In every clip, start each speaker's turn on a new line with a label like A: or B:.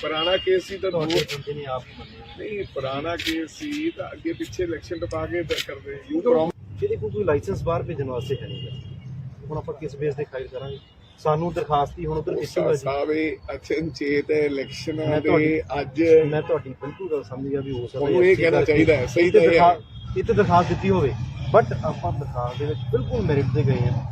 A: ਪੁਰਾਣਾ ਕੇਸ ਸੀ ਤਾਂ ਦੋ
B: ਹੀ
A: ਨਹੀਂ ਪੁਰਾਣਾ ਕੇਸ ਸੀ ਤਾਂ ਅੱਗੇ ਪਿੱਛੇ ਇਲੈਕਸ਼ਨ ਟਪਾ ਕੇ ਕਰਦੇ
B: ਜਿਹਦੇ ਕੋਲ ਕੋਈ ਲਾਇਸੈਂਸ ਬਾਹਰ ਭੇਜਣ ਵਾਸਤੇ ਹੈ ਨਹੀਂਗਾ ਹੁਣ ਆਪਾਂ ਕਿਸ ਬੇਸ ਤੇ ਫਾਈਲ ਕਰਾਂਗੇ? ਸਾਨੂੰ ਦਰਖਾਸਤ ਹੀ ਹੁਣ ਉਧਰ ਇਸ਼ੂ ਹੈ ਜੀ।
A: ਸਾਵੇ ਅਚਨਚੇਤ ਇਲੈਕਸ਼ਨਾਂ
B: ਮੈਂ
A: ਦੇ
B: ਤੁਹਾਡੀ-
A: ਅੱਜ
B: ਮੈਂ ਤੁਹਾਡੀ ਬਿਲਕੁਲ ਗੱਲ ਸਮਝ ਗਿਆ ਵੀ ਹੋ ਸਕਦਾ
A: ਉਹਨੂੰ ਇਹ ਕਹਿਣਾ ਚਾਹੀਦਾ ਹੈ, ਸਹੀ ਤਾਂ ਇਹ ਹੈ।
B: ਦਰਖਾਸਤ- ਇੱਥੇ ਦਰਖਾਸਤ ਦਿੱਤੀ ਹੋਵੇ। ਬਟ ਆਪਾਂ ਦਰਖਾਸਤ ਦੇ ਵਿੱਚ ਬਿਲਕੁਲ ਮੈਰਿਟ ਤੇ ਗਏ ਆ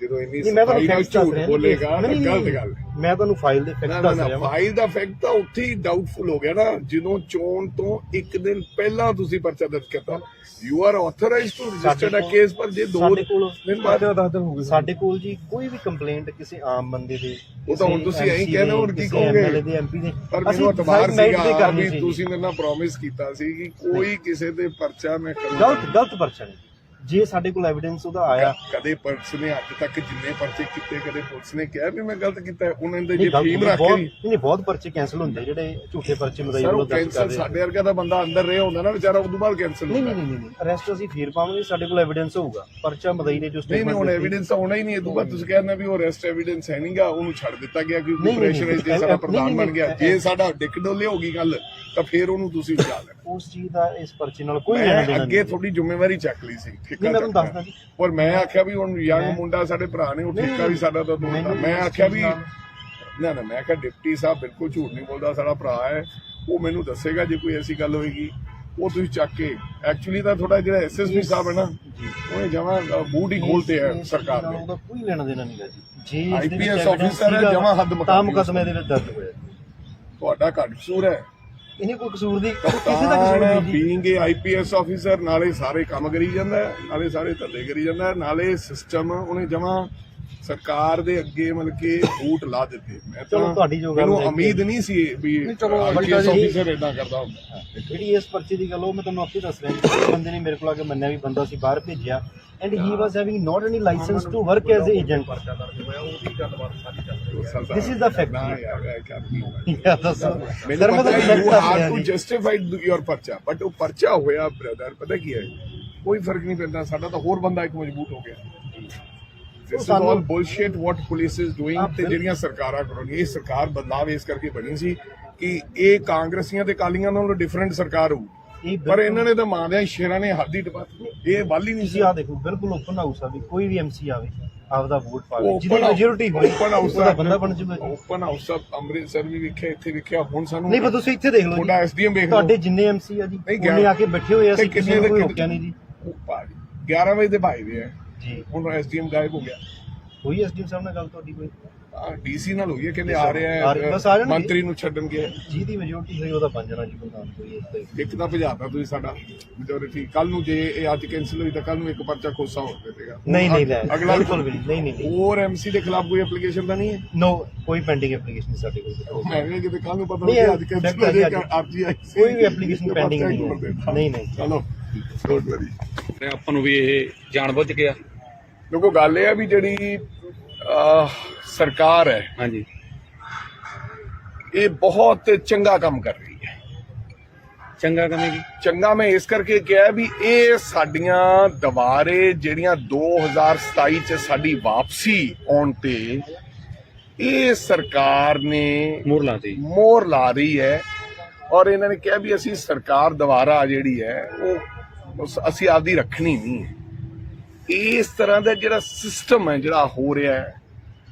A: ਜਦੋਂ ਇੰਨੀ
B: ਨਹੀਂ ਮੈਂ ਤੁਹਾਨੂੰ
A: ਸਫ਼ਾਈ ਨਾਲ
B: ਫੈਕਟ ਦੱਸ
A: ਝੂਠ
B: ਰਿਹਾ
A: ਬੋਲੇਗਾ ਤਾਂ
B: ਨਹੀਂ, ਨਹੀਂ,
A: ਗਲਤ
B: ਨਹੀਂ।
A: ਗੱਲ ਹੈ।
B: ਮੈਂ ਤੁਹਾਨੂੰ ਫਾਈਲ ਦੇ
A: ਨਾ
B: ਫੈਕਟ
A: ਨਾ
B: ਦੱਸ
A: ਨਾ
B: ਰਿਹਾ ਵਾਂ
A: ਫਾਈਲ ਦਾ ਫੈਕਟ ਤਾਂ ਉੱਥੇ ਹੀ ਡਾਊਟਫੁਲ ਹੋ ਗਿਆ ਨਾ ਜਦੋਂ ਚੋਣ ਤੋਂ ਇੱਕ ਦਿਨ ਪਹਿਲਾਂ ਤੁਸੀਂ ਪਰਚਾ ਦਰਜ ਕੀਤਾ you are authorised to register a
B: ਕੋਲ-
A: ਕੇਸ ਪਰ ਜੇ ਦੋ
B: ਸਾਡੇ ਕੋਲ
A: ਦਿਨ ਬਾਅਦ ਦਸ ਦਿਨ ਹੋ ਗਏ
B: ਸਾਡੇ ਕੋਲ ਜੀ ਕੋਈ ਵੀ ਕੰਪਲੇਂਟ ਕਿਸੇ ਆਮ ਬੰਦੇ ਦੇ
A: ਉਹ ਤਾਂ ਹੁਣ
B: ਕਿਸੇ
A: ਤੁਸੀਂ ਇਹੀ
B: MC
A: ਕਹਿਣਾ, ਹੋਰ
B: ਦੇ,
A: ਕੀ
B: ਕਿਸੇ
A: ਕਹੋਗੇ?
B: MLA ਦੇ ਐਮਪੀ ਦੇ
A: ਪਰ
B: ਅਸੀਂ
A: ਮੈਨੂੰ ਅਤਬਾਰ
B: decide merit ਤੇ
A: ਸੀਗਾ
B: ਕਰਨੀ
A: ਵੀ
B: ਸੀ
A: ਤੁਸੀਂ ਮੇਰੇ ਨਾਲ ਪ੍ਰੋਮਿਸ ਕੀਤਾ ਸੀ ਕਿ ਕੋਈ ਕਿਸੇ ਤੇ ਪਰਚਾ ਮੈਂ ਕਰੂੰਗਾ
B: ਗਲਤ ਗਲਤ ਪਰਚਾ ਨਹੀਂ ਜੇ ਸਾਡੇ ਕੋਲ ਐਵੀਡੈਂਸ ਉਹਦਾ ਆਇਆ
A: ਕਦੇ ਪੁਲਿਸ ਨੇ ਅੱਜ ਤੱਕ ਜਿੰਨੇ ਪਰਚੇ ਕੀਤੇ ਕਦੇ ਪੁਲਿਸ ਨੇ ਕਿਹਾ ਵੀ ਮੈਂ ਗਲਤ ਕੀਤਾ। ਉਹਨਾਂ ਦੇ ਜੇ
B: ਨਹੀਂ,
A: ਰੱਖ ਕੇ
B: ਨਹੀਂ ਬਹੁਤ ਪਰਚੇ ਕੈਨਸਲ ਹੁੰਦੇ ਜਿਹੜੇ ਝੂਠੇ ਪਰਚੇ ਮਦਾਈ ਵੱਲੋਂ ਦਰਜ ਕਰਦੇ।
A: ਸਾਡੇ ਵਰਗਾ ਦਾ ਬੰਦਾ ਅੰਦਰ ਰਿਹਾ ਹੁੰਦਾ ਨਾ ਵਿਚਾਰਾ ਉਦੋਂ ਬਾਅਦ ਕੈਂਸਲ
B: ਨਹੀਂ ਨਹੀਂ ਨਹੀਂ ਅਰੈਸਟ ਅਸੀਂ ਫੇਰ ਪਾਵਾਂਗੇ ਸਾਡੇ ਕੋਲ ਐਵੀਡੈਂਸ ਹੋਊਗਾ। ਪਰਚਾ ਮਦਈ ਨੇ ਜੋ
A: ਨਹੀਂ ਨਹੀਂ ਹੁਣ ਐਵੀਡੈਂਸ ਤਾਂ ਹੋਣਾ ਹੀ ਨਹੀਂ ਇਹ ਤੋਂ ਬਾਅਦ ਤੁਸੀਂ ਕਹਿੰਦੇ ਵੀ ਉਹ ਅਰੈਸਟ ਐਵੀਡੈਂਸ ਹੈ ਨਹੀਂਗਾ ਉਹਨੂੰ ਛੱਡ ਦਿੱਤਾ ਗਿਆ ਕਿ
B: ਨਹੀਂ, ਨਹੀਂ,
A: ਪ੍ਰੈਸ਼ਰ
B: ਨਹੀਂ,
A: ਜੇ ਸਾਡਾ ਪ੍ਰਧਾਨ ਬਣ ਗਿਆ। ਜੇ ਸਾਡਾ ਡਿੱਕ ਡੋਲੇ ਹੋ ਗਈ ਗੱਲ ਤਾਂ ਫੇਰ ਉਹਨੂੰ ਤੁਸੀਂ ਉਠਾ ਲੈਣਾ।
B: ਉਸ ਚੀਜ਼ ਦਾ ਇਸ ਪਰਚੇ ਨਾਲ ਕੋਈ ਲੈਣਾ ਦੇਣਾ
A: ਅੱਗੇ ਤੁਹਾਡੀ ਜ਼ਿੰਮੇਵਾਰੀ ਚੱਕ ਲਈ ਸੀ। ਠੇਕਾ
B: ਨਹੀਂ, ਮੈਂ ਤੁਹਾਨੂੰ
A: ਚੱਕਣਾ।
B: ਦੱਸਦਾ ਜੀ।
A: ਔਰ ਮੈਂ ਆਖਿਆ ਵੀ ਹੁਣ ਯੰਗ ਮੁੰਡਾ ਸਾਡੇ ਭਰਾ ਨੇ ਉਹ
B: ਨਹੀਂ,
A: ਠੇਕਾ ਵੀ ਸਾਡਾ ਤਾਂ ਦੋਸਤ
B: ਮੈਨੂੰ
A: ਮੈਂ ਆਖਿਆ ਵੀ ਨਾ ਨਾ ਮੈਂ ਕਿਹਾ ਡਿਪਟੀ ਸਾਹਿਬ ਬਿਲਕੁਲ ਝੂਠ ਨਹੀਂ ਬੋਲਦਾ ਸਾਡਾ ਭਰਾ ਹੈ ਉਹ ਮੈਨੂੰ ਦੱਸੇਗਾ ਜੇ ਕੋਈ ਐਸੀ ਗੱਲ ਹੋਏਗੀ। ਉਹ ਤੁਸੀਂ ਚੱਕ ਕੇ ਐਕਚੁਅਲੀ ਤਾਂ ਤੁਹਾਡਾ ਜਿਹੜਾ ਐਸਐਸਪੀ ਸਾਹਿਬ ਹੈ ਨਾ ਉਹਨੇ ਜਮਾ ਬੂਟ ਹੀ ਖੋਲਤੇ ਹੈ ਸਰਕਾਰ ਨੇ
B: ਉਹਦਾ ਕੋਈ ਲੈਣਾ ਦੇਣਾ ਨਹੀਂਗਾ ਜੀ। ਜੇ ਦੇ
A: IPS officer ਹੈ, ਜਮਾਂ ਹੱਦ
B: ਤਾਂ
A: ਮੁਕਾਬਲੇ
B: ਮੁਕਦਮੇ ਦੇ ਵਿੱਚ ਦਰਜ ਹੋਇਆ।
A: ਤੁਹਾਡਾ ਘੱਟ ਕਸੂਰ ਹੈ।
B: ਇਹਨੇ ਕੋਈ ਕਸੂਰ ਦੀ ਕਿਸੇ ਦਾ ਕਸੂਰ ਨਹੀਂ ਜੀ।
A: ਬੀਇੰਗ ਏ ਆਈਪੀਐਸ ਆਫੀਸਰ ਨਾਲੇ ਸਾਰੇ ਕੰਮ ਕਰੀ ਜਾਂਦਾ ਨਾਲੇ ਸਾਰੇ ਧੰਦੇ ਕਰੀ ਜਾਂਦਾ ਨਾਲੇ ਸਿਸਟਮ ਉਹਨੇ ਜਮਾ ਸਰਕਾਰ ਦੇ ਅੱਗੇ ਮਤਲਬ ਕਿ ਬੂਟ ਲਾ ਦਿੱਤੇ। ਮੈਂ
B: ਚਲੋ, ਤੁਹਾਡੀ ਜੋ ਗੱਲ
A: ਮੈਨੂੰ ਉਮੀਦ ਨਹੀਂ ਸੀ ਵੀ ਆਈਪੀਐਸ ਆਫੀਸਰ ਇਦਾਂ ਕਰਦਾ ਹੁੰਦਾ।
B: ਜਿਹੜੀ ਇਸ ਪਰਚੇ ਦੀ ਗੱਲ ਉਹ ਮੈਂ ਤੁਹਾਨੂੰ ਆਪੇ ਦੱਸ ਰਿਹਾ ਬੰਦੇ ਨੇ ਮੇਰੇ ਕੋਲ ਆ ਕੇ ਮੰਨਿਆ ਵੀ ਬੰਦਾ ਸੀ ਬਾਹਰ ਭੇਜਿਆ। And he was having not any licence to work as a agent This is the fact.
A: ਮੈਨੂੰ
B: ਸਰ ਮੈਂ ਰਿਹਾ
A: ਟੂ
B: ਜੀ
A: ਜਸਟੀਫਾਈਡ ਯੋਰ ਪਰਚਾ ਬਟ ਉਹ ਪਰਚਾ ਹੋਇਆ ਬ੍ਰਦਰ ਪਤਾ ਕੀ ਹੈ ਕੋਈ ਫ਼ਰਕ ਨਹੀਂ ਪੈਂਦਾ ਸਾਡਾ ਤਾਂ ਹੋਰ ਬੰਦਾ ਇੱਕ ਮਜ਼ਬੂਤ ਹੋ ਗਿਆ
B: ਸਾਨੂੰ-
A: ਵਾਟ ਪੁਲਿਸ ਇਜ਼ ਡੂਇੰਗ
B: ਆਪ
A: ਤੇ ਜਿਹੜੀਆਂ ਸਰਕਾਰਾਂ ਕਰਨਗੀਆਂ ਇਹ ਸਰਕਾਰ ਬਦਲਾਵ ਇਸ ਕਰਕੇ ਬਣੀ ਸੀ ਕਿ ਇਹ ਕਾਂਗਰਸੀਆਂ ਤੇ ਕਾਲੀਆਂ ਨਾਲੋਂ ਡਿਫਰੈਂਟ ਸਰਕਾਰ ਹੋਊ ਪਰ ਇਹਨਾਂ ਨੇ ਤਾਂ ਮਾਰਿਆ ਸ਼ੇਰਾਂ ਨੇ ਹੱਦ ਹੀ। ਇਹ ਵੱਲ ਹੀ ਨਹੀਂ ਸੀ
B: ਤੁਸੀਂ ਆ ਦੇਖੋ ਬਿਲਕੁਲ ਓਪਨ ਹਾਊਸ ਆ ਵੀ ਕੋਈ ਵੀ ਐਮਸੀ ਆਵੇ ਆਪਦਾ ਵੋਟ ਪਾਵੇ ਜਿਹਦੀ ਮੈਜੋਰਿਟੀ ਹੋਵੇ
A: open house
B: ਉਹਦਾ ਬੰਦਾ ਬਣ ਜੂਗਾ ਜੀ।
A: ਓਪਨ ਹਾਊਸ ਅੰਮ੍ਰਿਤਸਰ ਵੀ ਵੇਖਿਆ ਇੱਥੇ ਵੇਖਿਆ ਹੁਣ ਸਾਨੂੰ
B: ਨਹੀਂ ਪਰ ਤੁਸੀਂ ਇੱਥੇ ਦੇਖ ਲਓ
A: ਤੁਹਾਡਾ
B: ਜੀ
A: ਐਸਡੀਐਮ ਵੇਖ ਲਓ।
B: ਤੁਹਾਡੇ ਜਿੰਨੇ ਐਮਸੀ ਆ ਜੀ
A: ਨਹੀਂ,
B: ਉਹਨੇ
A: ਗਿਆ-
B: ਆ ਕੇ ਬੈਠੇ ਹੋਏ ਆ ਅਸੀਂ ਕਿਸੇ ਨੂੰ
A: ਦੇ
B: ਕੋਈ ਰੋਕਿਆ ਨਹੀਂ ਜੀ।
A: ਉਹ ਭਾਜੀ 11 ਵਜੇ ਦੇ ਭਾਈ ਦੇ ਆ।
B: ਜੀ।
A: ਹੁਣ ਐਸਡੀਐਮ ਗਾਇਬ ਹੋ ਗਿਆ।
B: ਹੋਈ ਐਸਡੀਐਮ ਸਾਹਿਬ ਨਾਲ ਗੱਲ ਤੁਹਾਡੀ ਕੋਈ?
A: ਡੀਸੀ ਨਾਲ ਹੋਈ ਹੈ ਕਹਿੰਦੇ ਆ
B: ਆ
A: ਰਿਹਾ ਹੈ
B: ਆ।
A: ਮੰਤਰੀ ਨੂੰ ਛੱਡਣ ਗਿਆ
B: ਜਿਹਦੀ ਮੈਜੋਰਿਟੀ ਹੋਈ ਉਹਦਾ ਬਣ ਜਾਣਾ ਜੀ ਪ੍ਰਧਾਨ ਕੋਈ
A: ਇੱਕ ਤਾਂ ਭਜਾਤਾ ਤੁਸੀਂ ਸਾਡਾ ਮੈਜੋਰਿਟੀ ਕੱਲ ਨੂੰ ਜੇ ਇਹ ਅੱਜ ਕੈਨਸਲ ਹੋਈ ਤਾਂ ਕੱਲ ਨੂੰ ਇੱਕ ਪਰਚਾ ਖੋਸਾ ਹੋ ਜਾਵੇਗਾ
B: ਨਹੀਂ ਨਹੀਂ ਲੈ
A: ਅਗਲਾ
B: ਬਿਲਕੁਲ ਵੀ ਨਹੀਂ ਨਹੀਂ ਨਹੀਂ, ਨਹੀਂ।
A: ਹੋਰ ਐਮਸੀ ਦੇ ਖਿਲਾਫ ਕੋਈ ਐਪਲੀਕੇਸ਼ਨ ਤਾਂ ਨਹੀਂ ਹੈ?
B: ਨੋ ਕੋਈ ਪੈਂਡਿੰਗ ਐਪਲੀਕੇਸ਼ਨ ਸਾਡੇ ਕੋਲ
A: ਮੈਂ ਕਿਹਾ ਕਿਤੇ ਕੱਲ ਨੂੰ ਪਤਾ
B: ਨਹੀਂ,
A: ਅੱਜ ਕੈਨਸਲ ਹੋ ਜਾਏਗਾ ਸੀ।
B: ਕੋਈ ਵੀ pending
A: ਪਰਚਾ
B: ਨਹੀਂ। ਨਹੀਂ, ਨਹੀਂ।
A: ਚਲੋ
C: ਤੇ ਆਪਾਂ ਨੂੰ ਵੀ ਇਹ ਜਾਣਬੁੱਝ ਗਿਆ।
A: ਦੇਖੋ ਗੱਲ ਇਹ ਹੈ ਵੀ ਜਿਹੜੀ ਸਰਕਾਰ ਹੈ।
C: ਹਾਂਜੀ।
A: ਇਹ ਬਹੁਤ ਚੰਗਾ ਕੰਮ ਕਰ ਰਹੀ ਹੈ।
C: ਚੰਗਾ ਕਮੇਗੀ
A: ਚੰਗਾ ਮੈਂ ਇਸ ਕਰਕੇ ਕਿਹਾ ਵੀ ਇਹ ਸਾਡੀਆਂ ਦੁਬਾਰੇ ਜਿਹੜੀਆਂ 2027 ਚ ਸਾਡੀ ਵਾਪਸੀ ਆਉਣ ਤੇ ਇਹ ਸਰਕਾਰ ਨੇ
C: ਮੂਰਲਾਂ ਤੇ
A: ਮੋਹਰ ਲਾ ਰਹੀ ਹੈ ਔਰ ਇਹਨਾਂ ਨੇ ਕਿਹਾ ਵੀ ਅਸੀਂ ਸਰਕਾਰ ਦੁਬਾਰਾ ਜਿਹੜੀ ਹੈ ਉਹ ਅਸੀਂ ਆਪਦੀ ਰੱਖਣੀ ਨਹੀਂ ਹੈ। ਇਸ ਤਰ੍ਹਾਂ ਦਾ ਜਿਹੜਾ ਸਿਸਟਮ ਹੈ ਜਿਹੜਾ ਹੋ ਰਿਹਾ ਹੈ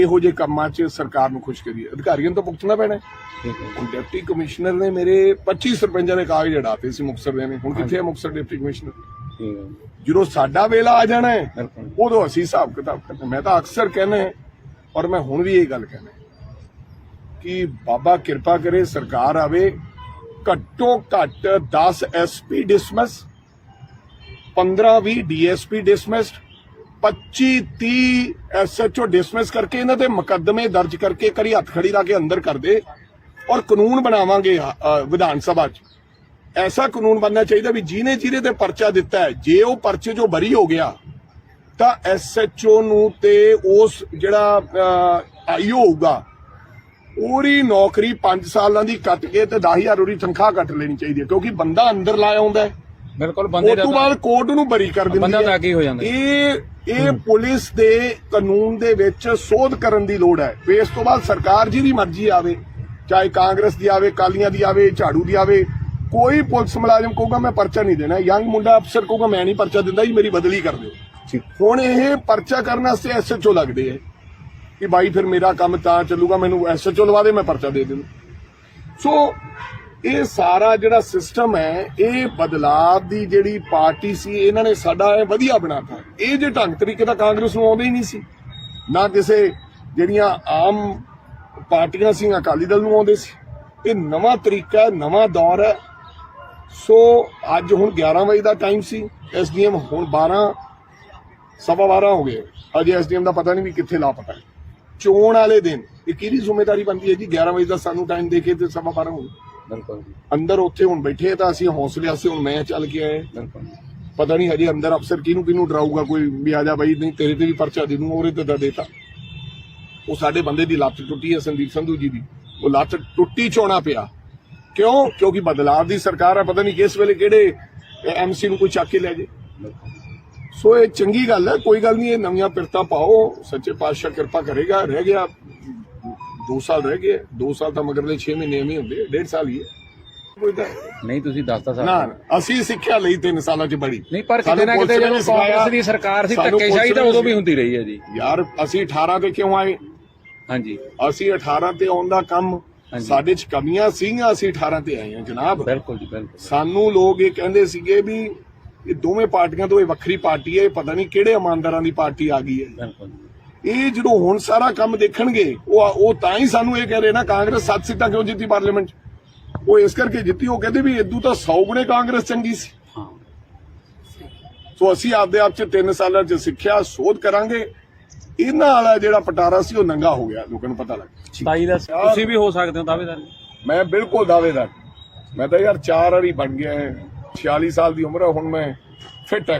A: ਇਹੋ ਜਿਹੇ ਕੰਮਾਂ 'ਚ ਸਰਕਾਰ ਨੂੰ ਖੁਸ਼ ਕਰੀਏ। ਅਧਿਕਾਰੀਆਂ ਤਾਂ ਭੁਗਤਣਾ ਪੈਣਾ ਹੁਣ ਡਿਪਟੀ ਕਮਿਸ਼ਨਰ ਨੇ ਮੇਰੇ 25 ਸਰਪੰਚਾਂ ਦੇ ਕਾਗਜ਼ ਅੜਾਤੇ ਸੀ ਮੁਕਤਸਰ ਦੇ ਨੇ। ਹੁਣ ਕਿੱਥੇ ਹੈ ਮੁਕਤਸਰ ਡਿਪਟੀ ਕਮਿਸ਼ਨਰ? ਜਦੋਂ ਸਾਡਾ ਵੇਲਾ ਆ ਜਾਣਾ ਹੈ ਉਦੋਂ ਅਸੀਂ ਹਿਸਾਬ ਕਿਤਾਬ ਕਰਨਾ ਮੈਂ ਤਾਂ ਅਕਸਰ ਕਹਿੰਦਾ ਹੈ, ਔਰ ਮੈਂ ਹੁਣ ਵੀ ਇਹ ਗੱਲ ਕਹਿੰਦਾ ਕਿ ਬਾਬਾ ਕਿਰਪਾ ਕਰੇ ਸਰਕਾਰ ਆਵੇ ਘੱਟੋ ਘੱਟ 10 SP dismiss 15 20 DSP dismissed 25 30 SHO dismiss ਕਰਕੇ ਇਹਨਾਂ ਮੁਕੱਦਮੇ ਦਰਜ ਕਰਕੇ ਕਰੀ ਹੱਥ ਖੜੀ ਲਾ ਕੇ ਅੰਦਰ ਕਰ ਦੇ ਔਰ ਕਾਨੂੰਨ ਬਣਾਵਾਂਗੇ ਅ, ਅ, ਵਿਧਾਨ ਸਭਾ 'ਚ। ਐਸਾ ਕਾਨੂੰਨ ਬਣਨਾ ਚਾਹੀਦਾ ਵੀ ਜਿਹਨੇ ਜਿਹਦੇ ਤੇ ਪਰਚਾ ਦਿੱਤਾ ਹੈ ਜੇ ਉਹ ਪਰਚੇ 'ਚੋਂ ਬਰੀ ਹੋ ਗਿਆ ਤਾਂ ਐਸਐਚਓ ਨੂੰ ਤੇ ਉਸ ਜਿਹੜਾ ਆਈਓ ਹੋਊਗਾ ਉਹਦੀ ਨੌਕਰੀ 5 ਸਾਲਾਂ ਦੀ ਕੱਟ ਕੇ ਤੇ 10000 ਉਹਦੀ ਤਨਖਾਹ ਕੱਟ ਲੈਣੀ ਚਾਹੀਦੀ ਹੈ ਕਿਉਂਕਿ ਬੰਦਾ ਅੰਦਰ ਲਾਇਆ ਹੁੰਦਾ ਹੈ।
C: ਬਿਲਕੁਲ ਬੰਦੇ
A: ਉਸ
C: ਦਾ
A: ਤੋਂ ਬਾਅਦ ਕੋਰਟ ਨੂੰ ਬਰੀ ਕਰ ਦਿੰਦੀ
C: ਬੰਦਾ ਤਾਂ ਕੀ ਹੋ ਜਾਂਦਾ
A: ਇਹ ਇਹ ਪੁਲਿਸ ਦੇ ਕਾਨੂੰਨ ਦੇ ਵਿੱਚ ਸੋਧ ਕਰਨ ਦੀ ਲੋੜ ਹੈ। ਇਸ ਤੋਂ ਬਾਅਦ ਸਰਕਾਰ ਜਿਹਦੀ ਮਰਜ਼ੀ ਆਵੇ ਚਾਹੇ ਕਾਂਗਰਸ ਦੀ ਆਵੇ ਕਾਲੀਆਂ ਦੀ ਆਵੇ ਝਾੜੂ ਦੀ ਆਵੇ ਕੋਈ ਪੁਲਿਸ ਮੁਲਾਜ਼ਮ ਕਹੂਗਾ ਮੈਂ ਪਰਚਾ ਨਹੀਂ ਦੇਣਾ। ਯੰਗ ਮੁੰਡਾ ਅਫਸਰ ਕਹੂਗਾ ਮੈਂ ਨਹੀਂ ਪਰਚਾ ਦਿੰਦਾ ਜੀ ਮੇਰੀ ਬਦਲੀ ਕਰ ਦਿਓ। ਹੁਣ ਇਹ ਪਰਚਾ ਕਰਨ ਵਾਸਤੇ ਐਸਐਚਓ ਲੱਗਦੇ ਹੈ ਕਿ ਬਾਈ ਫਿਰ ਮੇਰਾ ਕੰਮ ਤਾਂ ਚੱਲੂਗਾ ਮੈਨੂੰ ਐਸਐਚਓ ਲਵਾ ਦੇ ਮੈਂ ਪਰਚਾ ਦੇ ਦੇਣਾ ਸੋ ਇਹ ਸਾਰਾ ਜਿਹੜਾ ਸਿਸਟਮ ਹੈ ਇਹ ਬਦਲਾਅ ਦੀ ਜਿਹੜੀ ਪਾਰਟੀ ਸੀ ਇਹਨਾਂ ਨੇ ਸਾਡਾ ਇਹ ਵਧੀਆ ਬਣਾਤਾ ਇਹ ਜੇ ਢੰਗ ਤਰੀਕੇ ਦਾ ਕਾਂਗਰਸ ਨੂੰ ਆਉਂਦੇ ਹੀ ਨਹੀਂ ਸੀ। ਨਾ ਕਿਸੇ ਜਿਹੜੀਆਂ ਆਮ ਪਾਰਟੀਆਂ ਸੀ ਅਕਾਲੀ ਦਲ ਨੂੰ ਆਉਂਦੇ ਸੀ। ਇਹ ਨਵਾਂ ਤਰੀਕਾ ਹੈ ਨਵਾਂ ਦੌਰ ਹੈ। ਸੋ ਅੱਜ ਹੁਣ 11 ਵਜੇ ਦਾ ਟਾਈਮ ਸੀ। ਐਸਡੀਐਮ ਹੁਣ 12 ਸਵਾ 12 ਹੋ ਗਏ। ਅਜੇ ਐਸਡੀਐਮ ਦਾ ਪਤਾ ਨਹੀਂ ਵੀ ਕਿੱਥੇ ਲਾਪਤਾ ਹੈ। ਚੋਣ ਵਾਲੇ ਦਿਨ ਇਹ ਕਿਹਦੀ ਜ਼ਿੰਮੇਵਾਰੀ ਬਣਦੀ ਹੈ ਜੀ? 11 ਵਜੇ ਦਾ ਸਾਨੂੰ ਟਾਈਮ ਦੇ ਕੇ ਤੇ ਸਵਾ 12 ਹੋ ਗਏ।
C: ਬਿਲਕੁਲ
A: ਅੰਦਰ ਉੱਥੇ ਹੁਣ ਬੈਠੇ ਤਾਂ ਅਸੀਂ ਹੌਸਲੇ ਆਸੇ ਹੁਣ ਮੈਂ ਚੱਲ ਕੇ ਆਏ
C: ਬਿਲਕੁਲ
A: ਪਤਾ ਨਹੀਂ ਹਜੇ ਅੰਦਰ ਅਫਸਰ ਕਿਹਨੂੰ ਕਿਹਨੂੰ ਡਰਾਊਗਾ, ਕੋਈ ਵੀ ਆ ਜਾ ਬਾਈ, ਨਹੀਂ ਤੇਰੇ ਤੇ ਵੀ ਪਰਚਾ ਦੇ ਦੂੰਗਾ, ਉਹਦੇ ਤੇ ਤਾਂ ਦੇਤਾ। ਉਹ ਸਾਡੇ ਬੰਦੇ ਦੀ ਲੱਤ ਟੁੱਟੀ ਹੈ ਸੰਦੀਪ ਸੰਧੂ ਜੀ ਦੀ। ਉਹ ਲੱਤ ਟੁੱਟੀ ਚੋਣਾ ਪਿਆ। ਕਿਉਂ? ਕਿਉਂਕਿ ਬਦਲਾਵ ਦੀ ਸਰਕਾਰ ਹੈ ਪਤਾ ਨਹੀਂ ਕਿਸ ਵੇਲੇ ਕਿਹੜੇ ਐਮਸੀ ਨੂੰ ਕੋਈ ਚੱਕ ਕੇ ਲੈ ਜੇ। ਸੋ ਇਹ ਚੰਗੀ ਗੱਲ ਹੈ, ਕੋਈ ਗੱਲ ਨਹੀਂ, ਇਹ ਨਵੀਆਂ ਪਿਰਤਾ ਪਾਓ, ਸੱਚੇ ਪਾਤਸ਼ਾਹ ਕਿਰਪਾ ਕਰੇਗਾ, ਰਹਿ ਗਿਆ 2 ਸਾਲ ਰਹਿ ਗਏ 2 ਸਾਲ ਤਾਂ ਮਗਰਲੇ 6 ਮਹੀਨੇ ਐਵੇਂ ਹੁੰਦੇ, ਡੇਢ ਸਾਲ ਹੀ ਹੈ।
C: ਨਹੀਂ। ਤੁਸੀਂ ਦੱਸਤਾ
A: ਨਾ
C: ਸਾਹਿਬ
A: ਨਾ, ਅਸੀਂ ਸਿੱਖਿਆ ਲਈ 3 ਸਾਲਾਂ ਚ ਬੜੀ।
C: ਨਹੀਂ ਪਰ
A: ਸਾਨੂੰ
C: ਕਿਤੇ ਨਾ ਕਿਤੇ
A: ਪੁਲਿਸ ਨੇ
C: ਜਦੋਂ
A: ਸਿਖਾਇਆ,
C: ਕਾਂਗਰਸ ਦੀ ਸਰਕਾਰ ਸੀ
A: ਸਾਨੂੰ
C: ਧੱਕੇਸ਼ਾਹੀ ਤਾਂ ਉਦੋਂ ਵੀ ਹੁੰਦੀ ਰਹੀ ਹੈ ਜੀ।
A: ਯਾਰ ਅਸੀਂ 18 ਤੇ ਕਿਉਂ ਆਏ?
C: ਹਾਂਜੀ।
A: ਅਸੀਂ 18 ਤੇ ਆਉਣ ਦਾ ਕੰਮ
C: ਹਾਂਜੀ।
A: ਸਾਡੇ ਚ ਕਮੀਆਂ ਸੀਗੀਆਂ ਅਸੀਂ 18 ਤੇ ਆਏ ਹਾਂ ਜਨਾਬ।
C: ਬਿਲਕੁਲ ਜੀ ਬਿਲਕੁਲ।
A: ਸਾਨੂੰ ਲੋਕ ਇਹ ਕਹਿੰਦੇ ਸੀਗੇ ਵੀ ਇਹ ਦੋਵੇਂ ਪਾਰਟੀਆਂ ਤੋਂ ਇਹ ਵੱਖਰੀ ਪਾਰਟੀ ਹੈ ਇਹ ਪਤਾ ਨਹੀਂ ਕਿਹੜੇ ਇਮਾਨਦਾਰਾਂ ਦੀ ਪਾਰਟੀ ਆ ਗਈ ਹੈ।
C: ਬਿਲਕੁਲ
A: ਇਹ ਜਦੋਂ ਹੁਣ ਸਾਰਾ ਕੰਮ ਦੇਖਣਗੇ ਉਹ ਉਹ ਤਾਂ ਹੀ ਸਾਨੂੰ ਇਹ ਕਹਿ ਰਹੇ ਨਾ ਕਾਂਗਰਸ ਸੱਤ ਸੀਟਾਂ ਕਿਉਂ ਜਿੱਤੀ ਪਾਰਲੀਮੈਂਟ 'ਚ? ਉਹ ਇਸ ਕਰਕੇ ਜਿੱਤੀ ਉਹ ਕਹਿੰਦੇ ਵੀ ਇਦੋਂ ਤਾਂ 100 ਗੁਣੇ ਕਾਂਗਰਸ ਚੰਗੀ ਸੀ। ਸੋ ਅਸੀਂ ਆਪਦੇ ਆਪ ਚ 3 ਸਾਲਾਂ ਚ ਸਿੱਖਿਆ ਸੋਧ ਕਰਾਂਗੇ। ਇਹਨਾਂ ਵਾਲਾ ਜਿਹੜਾ ਪਟਾਰਾ ਸੀ ਉਹ ਨੰਗਾ ਹੋ ਗਿਆ ਲੋਕਾਂ ਨੂੰ ਪਤਾ ਲੱਗ ਗਿਆ।
C: 27 ਦਾ ਤੁਸੀਂ ਵੀ ਹੋ ਸਕਦੇ ਹੋ ਦਾਅਵੇਦਾਰ।
A: ਮੈਂ ਬਿਲਕੁਲ ਦਾਅਵੇਦਾਰ। ਮੈਂ ਤਾਂ ਯਾਰ ਚਾਰ ਵਾਰੀ ਬਣ ਗਿਆ 46 ਸਾਲ ਦੀ ਉਮਰ ਹੈ ਹੁਣ ਮੈਂ ਫਿੱਟ